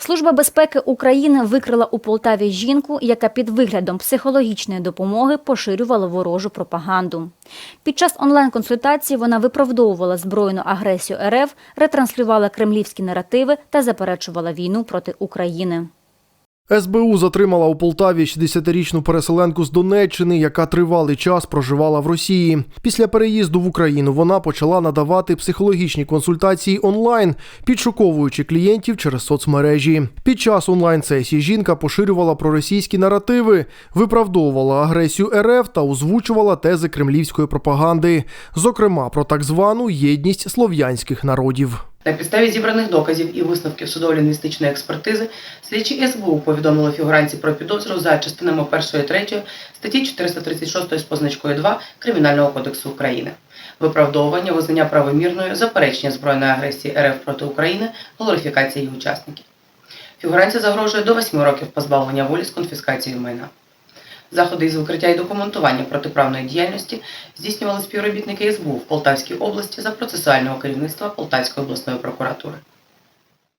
Служба безпеки України викрила у Полтаві жінку, яка під виглядом психологічної допомоги поширювала ворожу пропаганду. Під час онлайн-консультації вона виправдовувала збройну агресію РФ, ретранслювала кремлівські наративи та заперечувала війну проти України. СБУ затримала у Полтаві 60-річну переселенку з Донеччини, яка тривалий час проживала в Росії. Після переїзду в Україну вона почала надавати психологічні консультації онлайн, підшуковуючи клієнтів через соцмережі. Під час онлайн-сесії жінка поширювала проросійські наративи, виправдовувала агресію РФ та озвучувала тези кремлівської пропаганди, зокрема про так звану єдність слов'янських народів. На підставі зібраних доказів і висновків судово-лінгвістичної експертизи слідчі СБУ повідомили фігуранці про підозру за частинами 1 і 3 статті 436 з позначкою 2 Кримінального кодексу України. Виправдовування, визнання правомірною, заперечення збройної агресії РФ проти України, глорифікація її учасників. Фігуранці загрожує до 8 років позбавлення волі з конфіскацією майна. Заходи із викриття і документування протиправної діяльності здійснювали співробітники СБУ в Полтавській області за процесуального керівництва Полтавської обласної прокуратури.